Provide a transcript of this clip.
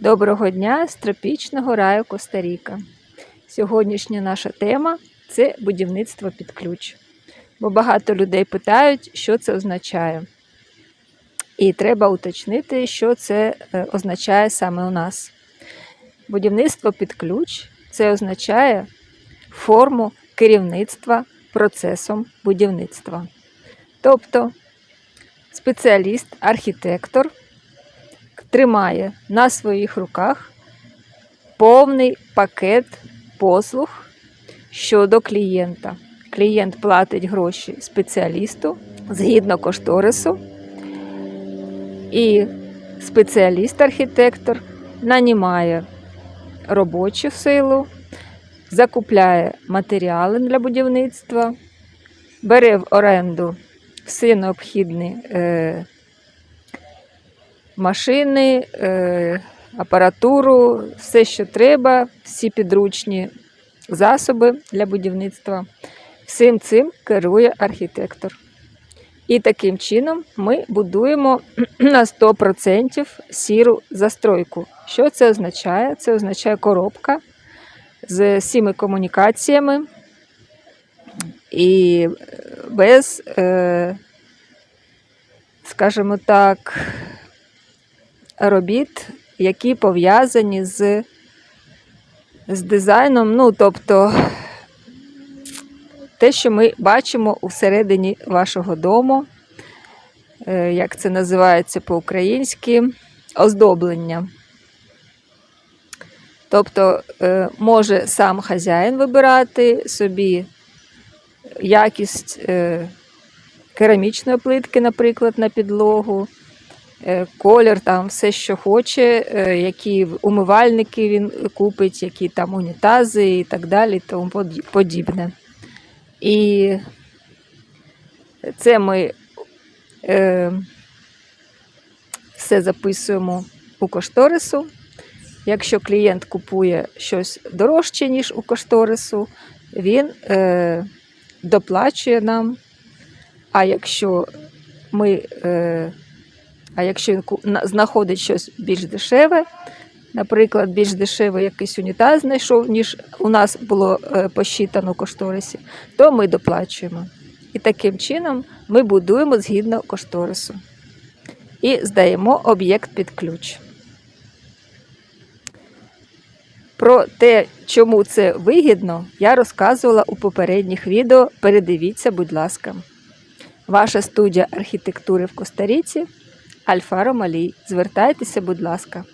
Доброго дня з тропічного раю Коста-Ріка. Сьогоднішня наша тема це будівництво під ключ. Бо багато людей питають, що це означає. І треба уточнити, що це е, означає саме у нас. Будівництво під ключ це означає форму керівництва процесом будівництва. Тобто спеціаліст, архітектор тримає на своїх руках повний пакет послуг щодо клієнта. Клієнт платить гроші спеціалісту згідно кошторису, і спеціаліст-архітектор нанімає робочу силу, закупляє матеріали для будівництва, бере в оренду всі необхідні е, машини, е, апаратуру, все, що треба, всі підручні засоби для будівництва. Всім цим керує архітектор. І таким чином ми будуємо на 100% сіру застройку. Що це означає? Це означає коробка з всіми комунікаціями і без, е, скажімо так, робіт, які пов'язані з, з дизайном. Ну, тобто те, що ми бачимо всередині вашого дому, е, як це називається по-українськи, оздоблення. Тобто е, може сам хазяїн вибирати собі якість е, керамічної плитки, наприклад, на підлогу, колір, там все, що хоче, е, які умивальники він купить, які там унітази і так далі, тому подібне. І це ми е, все записуємо у кошторису. Якщо клієнт купує щось дорожче, ніж у кошторису, він е, доплачує нам. А якщо ми, е, а якщо він знаходить щось більш дешеве, наприклад, більш дешевий якийсь унітаз знайшов, ніж у нас було е, посчитано кошторисі, то ми доплачуємо. І таким чином ми будуємо згідно кошторису і здаємо об'єкт під ключ. Про те, чому це вигідно, я розказувала у попередніх відео. Передивіться, будь ласка. Ваша студія архітектури в Коста-Ріці Альфа Ромалій. Звертайтеся, будь ласка.